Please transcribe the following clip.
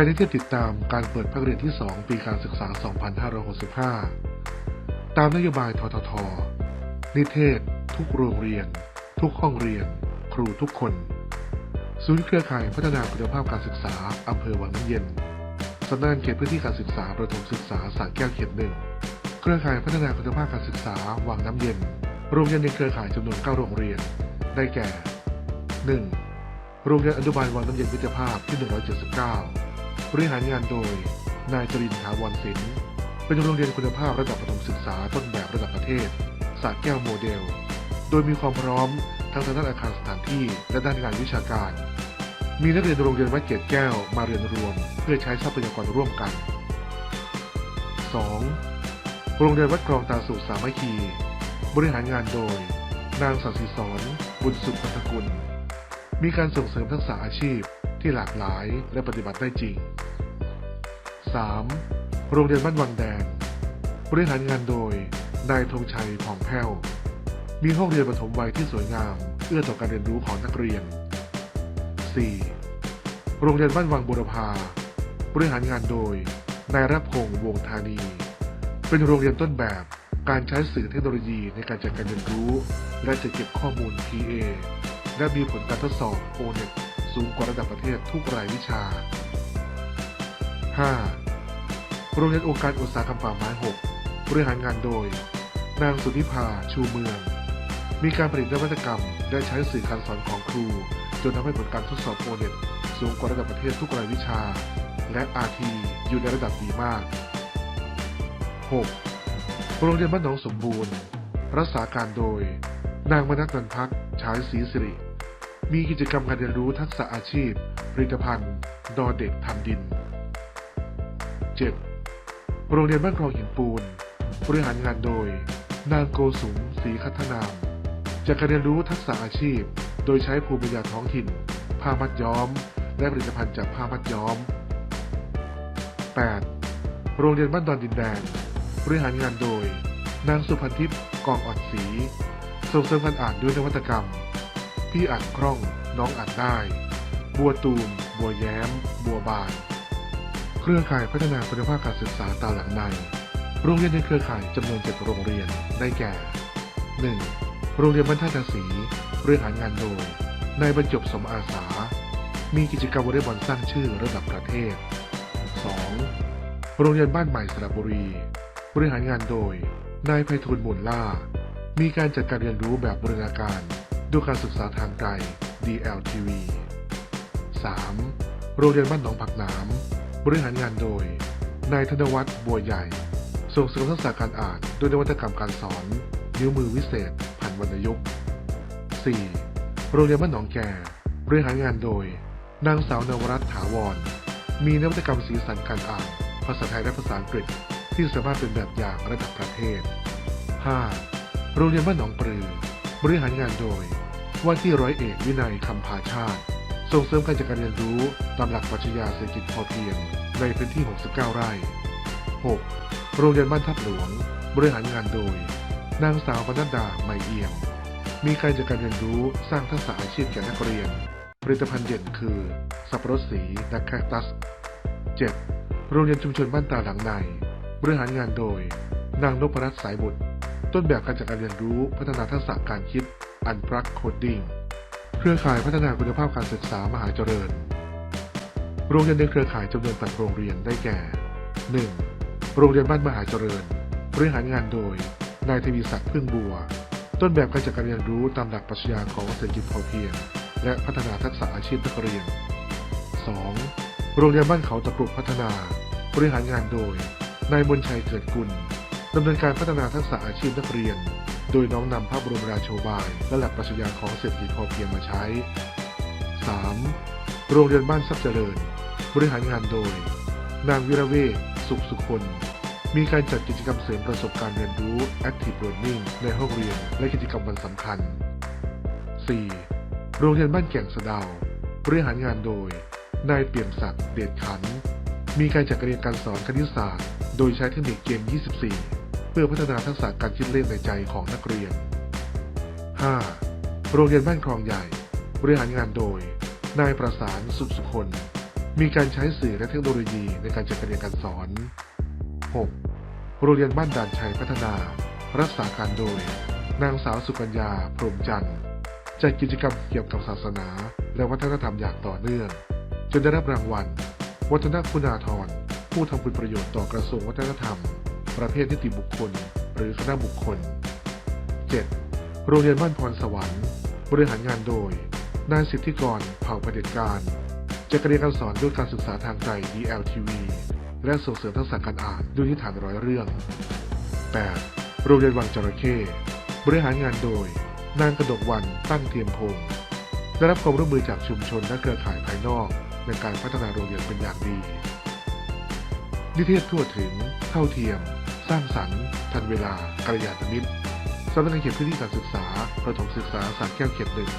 การที่จะติดตามการเปิดภาคเรียนที่ 2 ปีการศึกษา 2565 ตามนโยบายททท นิเทศ ทุกโรงเรียน ทุกห้องเรียน ครูทุกคน ศูนย์เครือข่ายพัฒนาคุณภาพการศึกษา อำเภอวังน้ำเย็น สำนักงานเขตพื้นที่การศึกษาประถมศึกษาสระแก้วเขตหนึ่ง เครือข่ายพัฒนาคุณภาพการศึกษา วังน้ำเย็น โรงเรียนในเครือข่ายจำนวน 9 โรงเรียน ได้แก่ 1. โรงเรียนอนุบาลวังน้ำเย็นมิตรภาพที่ 179 บริหารงานโดย นายจรินทาวรศิลป์เป็นโรงเรียนคุณภาพระดับประถมศึกษาต้นแบบระดับประเทศสระแก้วโมเดล โดยมีความพร้อมทั้งทางด้านอาคารสถานที่และด้านงานวิชาการ มีนักเรียนโรงเรียนวัดเกตแก้วมาเรียนรวม เพื่อใช้ทรัพยากรร่วมกัน 2. โรงเรียนวัดคลองตาสู่สามัคคี บริหารงานโดย นางสันสิสอนบุญสุขพันธกุล มีการส่งเสริมทักษะอาชีพ ที่หลากหลายและปฏิบัติได้จริง 3. โรงเรียนบ้านวังแดง บริหารงานโดย นายธงชัยผ่องแผ้ว มีห้องเรียนประถมวัยที่สวยงาม เอื้อต่อการเรียนรู้ของนักเรียน 4. โรงเรียนบ้านวังบุรพา บริหารงานโดย นายรับพงษ์วงธานี เป็นโรงเรียนต้นแบบการใช้สื่อเทคโนโลยีในการจัดการเรียนรู้ และจัดเก็บข้อมูล PA และมีผลการทดสอบ O-NET สูงกว่าระดับประเทศทุกรายวิชา 5. โรงเรียนองค์การอุตสาหกรรมป่าไม้ 6 บริหารงานโดย นางสุนิพาชูเมือง มีการผลิตนวัตกรรมและใช้สื่อการสอนของครู จนทำให้ผลการทดสอบ O-NET สูงกว่าระดับประเทศทุกรายวิชา และ RT อยู่ในระดับดีมาก 6. โรงเรียนบ้านหนองสมบูรณ์ รักษาการโดย นางมนัสนันพักฉายศรีสิริ มีกิจกรรมการเรียนรู้ทักษะอาชีพ ผลิตภัณฑ์ ดอเด็กทำดิน 7. โรงเรียนบ้านคลองหินปูน บริหารงานโดย นางโกสุมศรีคัฒนามจากการเรียนรู้ทักษะอาชีพ โดยใช้ภูมิปัญญาท้องถิ่น ผ้ามัดย้อม และผลิตภัณฑ์จากผ้ามัดย้อม 8. โรงเรียนบ้านดอนดินแดง บริหารงานโดย นางสุพันทิพย์กองอ่อนศรีส่งเสริมการอ่านด้วยนวัตกรรม พี่อ่านคล่อง น้องอ่านได้ บัวตูม บัวแย้ม บัวบาน เครือข่ายพัฒนาคุณภาพการศึกษาตามหลังใน โรงเรียนในเครือข่ายจำนวน7โรงเรียน ได้แก่ 1. โรงเรียนบ้านท่าตาสีบริหารงานโดยนายบรรจบสมอาสา มีกิจกรรมวอลเลย์บอลสร้างชื่อระดับประเทศ 2. โรงเรียนบ้านใหม่สระบุรี บริหารงานโดย นายไพฑูรย์หมุนล่า มีการจัดการเรียนรู้แบบบริณาการ ด้วยการศึกษาทางไกล DLTV 3. โรงเรียนบ้านหนองผักหนามบริหารงานโดย นายธนวัฒน์บัวใหญ่ ส่งเสริมทักษะการอ่านด้วยนวัตกรรมการสอน นิ้วมือวิเศษผ่านวรรณยุกต์ 4. โรงเรียนบ้านหนองแก่ บริหารงานโดย นางสาวนวรัตน์ถาวร มีนวัตกรรมสีสันการอ่าน ภาษาไทยและภาษาอังกฤษ ที่สามารถเป็นแบบอย่างระดับประเทศ 5. โรงเรียนบ้านหนองปลือ บริหารงานโดยว่าที่ร้อยเอกวินัยคำพาชาติ ส่งเสริมการจัดการเรียนรู้ตามหลักปรัชญาเศรษฐกิจพอเพียงในพื้นที่ 69 ไร่ 6. โรงเรียนบ้านทับหลวง บริหารงานโดย นางสาวปนัดดาไม่เอี่ยม มีการจัดการเรียนรู้สร้างทักษะอาชีพแก่นักเรียน ผลิตภัณฑ์เด่นคือ สับปะรดสีและแคคตัส 7. โรงเรียนชุมชนบ้านตาหลังใน บริหารงานโดย นางนพรัตน์สายบุตร ต้นแบบการจัดการเรียนรู้พัฒนาทักษะการคิดอันปรักโคดดิ้งเครือข่ายพัฒนาคุณภาพการศึกษามหาเจริญ โรงเรียนในเครือข่ายจำนวน8โรงเรียนได้แก่ 1. โรงเรียนบ้านมหาเจริญ บริหารงานโดย นายทวีศักดิ์พึ่งบัว ต้นแบบการจัดการเรียนรู้ตามหลักปรัชญาของเศรษฐกิจพอเพียง และพัฒนาทักษะอาชีพนักเรียน 2. โรงเรียนบ้านเขาตะกรุดพัฒนา บริหารงานโดย นายมนชัยเกิดกุล ดำเนินการพัฒนาทักษะอาชีพนักเรียน โดยน้อมนำพระบรมราโชบาย และหลักปรัชญาของเศรษฐกิจพอเพียงมาใช้ 3. โรงเรียนบ้านทรัพย์เจริญ บริหารงานโดย นางวิระเวศสุขสุคนมีการจัดกิจกรรมเสริมประสบการณ์เรียนรู้ Active Learning ในห้องเรียนและกิจกรรมวันสำคัญ 4. โรงเรียนบ้านแก่งสะดาบริหารงานโดย นายเปี่ยมศักดิ์เดชขัน มีการจัดการเรียนการสอนคณิตศาสตร์ โดยใช้เทคนิคเกม 24 พื่อพัฒนาทักษะการคิดเลขในใจของนักเรียน 5. โรงเรียนบ้านคลองใหญ่ บริหารงานโดย นายประสานสุขสุคน มีการใช้สื่อและเทคโนโลยีในการจัดการเรียนการสอน 6. โรงเรียนบ้านด่านชัยพัฒนา รักษาการโดย นางสาวสุกัญญาพรหมจันทร์จัดกิจกรรมเกี่ยวกับศาสนา และวัฒนธรรมอย่างต่อเนื่อง จนได้รับรางวัล วัฒนคุณาธรผู้ทำคุณประโยชน์ต่อกระทรวงวัฒนธรรม ประเภทนิติบุคคล หรือคณะบุคคล 7. โรงเรียนบ้านพรสวรรค์ บริหารงานโดย นายสิทธิกร เผ่าประเด็จการจัดการเรียนการสอนด้วยการศึกษาทางไกล DLTV และส่งเสริมทักษะการอ่านด้วยนิทานร้อยเรื่อง 8. โรงเรียนวังจระเข้บริหารงานโดย นางกระดกวันตั้งเทียมพงศ์ได้รับความร่วมมือจากชุมชนและเครือข่ายภายนอกในการพัฒนาโรงเรียนเป็นอย่างดี นิเทศทั่วถึง เท่าเทียม สร้างสรรค์ทันเวลากัลยาณมิตรสำนักงานเขตพื้นที่การศึกษาประถมศึกษาสาแก้วเขตหนึ่ง